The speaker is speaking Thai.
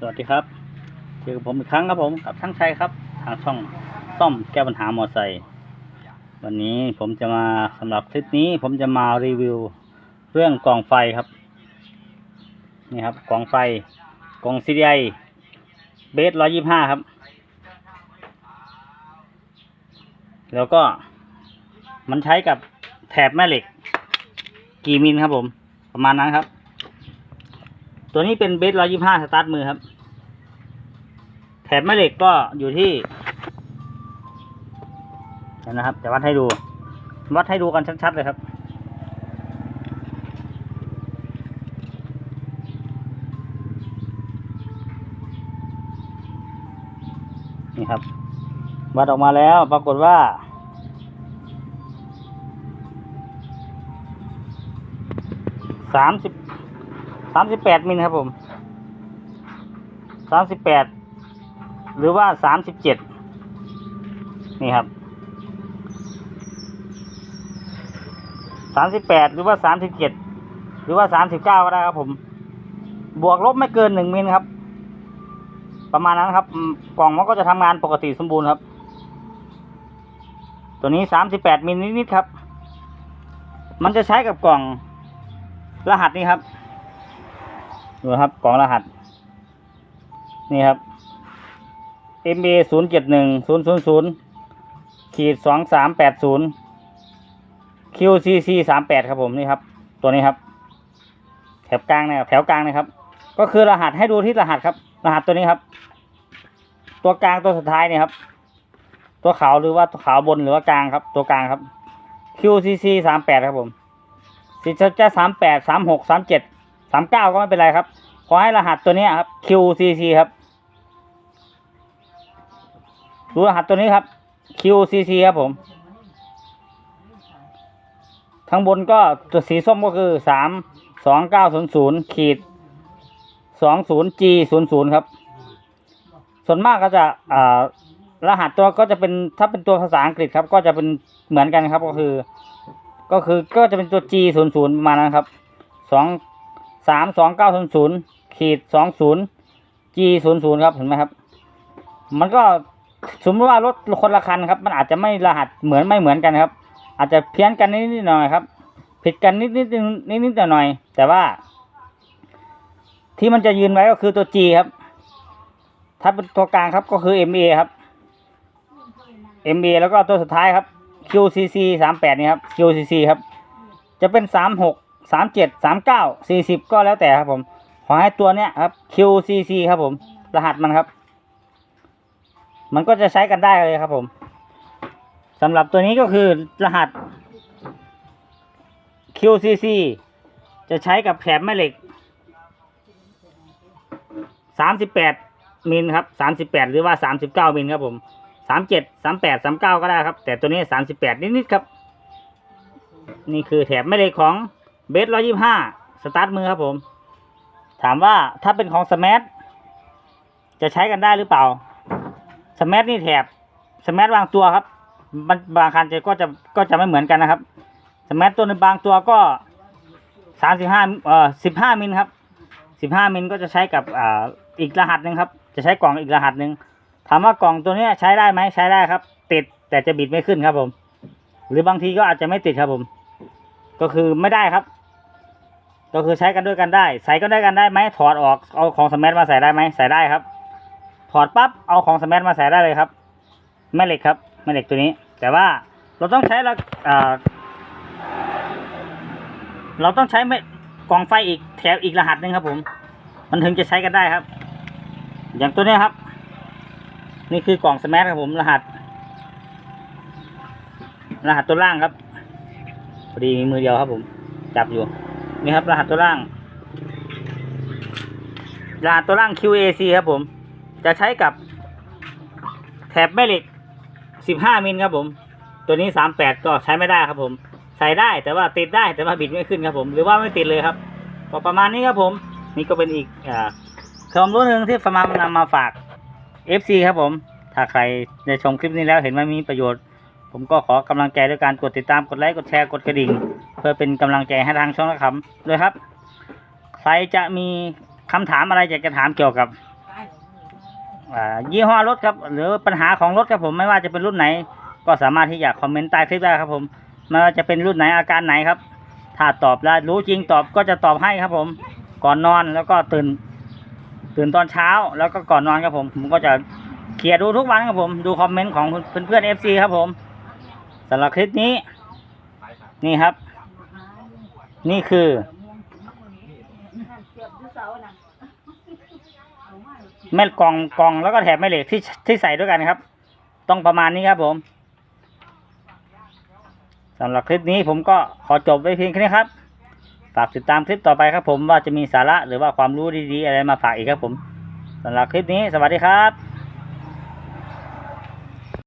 สวัสดีครับเจอกับผมอีกครั้งครับผมกับช่างชัยครับ ทางช่องซ่อมแก้ปัญหามอไซค์วันนี้ผมจะมาสำหรับคลิปนี้ผมจะมารีวิวเรื่องกล่องไฟครับ นี่ครับกล่องไฟกล่อง CDI เบสร้อยยี่ห้าครับ แล้วก็มันใช้กับแถบแม่เหล็ก กี่มิลครับผม ประมาณนั้นครับ ตัวนี้เป็นเบสร้อยยี่ห้าสตาร์ทมือครับ แถบแม่เหล็กก็อยู่ที่เห็นนะครับจะวัดให้ดู วัดให้ดูกันชัดๆเลยครับนี่ครับ วัดออกมาแล้วปรากฏว่าสามสิบามสิบแปดมิลครับผมสามสิบแปดหรือว่าสามสิบเจ็ดนี่ครับสามสิบแปดหรือว่าสามสิบเจ็ดหรือว่าสามสิบเก้าก็ได้ครับผม บวกลบไม่เกินหนึ่งมิลครับ ประมาณนั้นครับ กล่องมันก็จะทำงานปกติสมบูรณ์ครับ ตัวนี้สามสิบแปดมิลนิดๆครับ มันจะใช้กับกล่องรหัสนี้ครับ ดูครับกล่องรหัส นี่ครับ MA ศูนย์เจ็ดหนึ่งศูนย์ศูนย์ศูนย์ขีดสองสามแปดศูนย์ QCC สามแปดครับผมนี่ครับ ตัวนี้ครับ แถบกลางนะครับแถวกลางนะครับ ก็คือรหัสให้ดูที่รหัสครับ รหัสตัวนี้ครับ ตัวกลางตัวสุดท้ายเนี่ยครับ ตัวขาวหรือว่าตัวขาวบนหรือว่ากลางครับ ตัวกลางครับ QCC สามแปดครับผมสิจะสามแปดสามหกสามเจ็ด สามเก้าก็ไม่เป็นไรครับ ขอให้รหัสตัวนี้ครับ QCC ครับดูรหัสตัวนี้ครับ QCC ครับผมข้งบนก็ตัวสีส้มก็คือสามสองเก้าศูนย์ศูนย์ขีดสองศูนย์ G ศูนย์ศูนย์ครับ ส่วนมากก็จะอ่ารหัสตัวก็จะเป็นถ้าเป็นตัวภาษาอังกฤษครับ ก็จะเป็นเหมือนกันครับก็คือ ก็คือก็จะเป็นตัว G ศูนย์ศูนย์ประมาณนั้นครับสอง สามสองเก้าศูนย์ศูนย์ขีดสองศูนย์ G ศูนย์ศูนย์ครับเห็นไหมครับ มันก็สมมติว่ารถคนละคันครับ มันอาจจะไม่รหัสเหมือนไม่เหมือนกันครับ อาจจะเพี้ยนกันนิดๆหน่อยครับ ผิดกันนิดนิดนิดนิดๆหน่อย แต่ว่า ที่มันจะยืนไว้ก็คือตัว G ครับ ถ้าเป็นตัวกลางครับก็คือ MA ครับ MA แล้วก็ตัวสุดท้ายครับ QCC สามแปดนี่ครับ QCC ครับ จะเป็นสามหก สามเจ็ดสามเก้าสี่สิบก็แล้วแต่ครับผม ขอให้ตัวเนี้ยครับ QCC ครับผม รหัสมันครับ มันก็จะใช้กันได้เลยครับผมสำหรับตัวนี้ก็คือรหัส QCC จะใช้กับแถบแม่เหล็กสามสิบแปดมิลครับสามสิบแปดหรือว่าสามสิบเก้ามิลครับผมสามเจ็ดสามแปดสามเก้าก็ได้ครับ แต่ตัวนี้สามสิบแปดนิดๆครับ นี่คือแถบแม่เหล็กของ เบสร้อยี่ห้าสตาร์ทมือครับผม ถามว่าถ้าเป็นของสมาร์ทจะใช้กันได้หรือเปล่าสมาร์ทนี่แถบสมาร์ทบางตัวครับมันบางคันจะก็จะก็จะไม่เหมือนกันนะครับสมาร์ทตัวในบางตัวก็สามสิบห้าเอ่อสิบห้ามิลครับสิบห้ามิลก็จะใช้กับอ่าอีกรหัสหนึ่งครับ จะใช้กล่องอีกรหัสหนึ่งถามว่ากล่องตัวนี้ใช้ได้ไหมใช้ได้ครับ ติดแต่จะบิดไม่ขึ้นครับผม หรือบางทีก็อาจจะไม่ติดครับผม ก็คือไม่ได้ครับ ก็คือใช้กันด้วยกันได้ ใส่ก็ได้กันได้ไหมถอดออกเอาของสมาร์ทมาใส่ได้ไหมใส่ได้ครับ ถอดปั๊บเอาของสมาร์ทมาใส่ได้เลยครับแม่เหล็กครับแม่เหล็กตัวนี้ แต่ว่าเราต้องใช้ละอ่าเราต้องใช้แม่กล่องไฟอีกแถวอีกรหัสหนึ่งครับ ผม มันถึงจะใช้กันได้ครับ อย่างตัวนี้ครับ นี่คือกล่องสมาร์ทครับผมรหัส รหัสตัวล่างครับพอดีมีมือเดียวครับผม จับอยู่ นี่ครับ รหัสตัวล่าง รหัสตัวล่าง QAC ครับผม จะใช้กับแถบแม่เหล็ก 15 มิลครับผม ตัวนี้ 38 ก็ใช้ไม่ได้ครับผม ใส่ได้แต่ว่าติดได้แต่ว่าบิดไม่ขึ้นครับผม หรือว่าไม่ติดเลยครับก็ประมาณนี้ครับผม นี่ก็เป็นอีกอความรู้หนึ่งที่ฟาร์มนำมาฝาก FC ครับผม ถ้าใครได้ชมคลิปนี้แล้วเห็นว่ามีประโยชน์ ผมก็ขอกำลังใจด้วยการกดติดตามกดไลค์กดแชร์กดกระดิ่ง เพื่อเป็นกำลังใจให้ทางช่องนะครับด้วยครับ ใครจะมีคำถามอะไรอยากจะถามเกี่ยวกับยี่ห้อรถครับ หรือปัญหาของรถครับผมไม่ว่าจะเป็นรุ่นไหน ก็สามารถที่จะคอมเมนต์ใต้คลิปได้ครับ ผมไม่ว่าจะเป็นรุ่นไหนอาการไหนครับ ถ้าตอบแล้วรู้จริงตอบก็จะตอบให้ครับ ผม ก่อนนอนแล้วก็ตื่น ตื่นตอนเช้า แล้วก็ก่อนนอนครับผม ผมก็จะเคลียร์ดูทุกวันครับผม ดูคอมเมนต์ของเพื่อนเพื่อนเอฟซีครับผม สำหรับคลิปนี้ นี่ครับ นี่คือ แม่กล่องกล่องแล้วก็แถบแม่เหล็กที่ที่ใส่ด้วยกันครับ ต้องประมาณนี้ครับผมสำหรับคลิปนี้ผมก็ขอจบไว้เพียงแค่นี้ครับ ฝากติดตามคลิปต่อไปครับผมว่าจะมีสาระหรือว่าความรู้ดีๆ อะไรมาฝากอีกครับผมสำหรับคลิปนี้สวัสดีครับ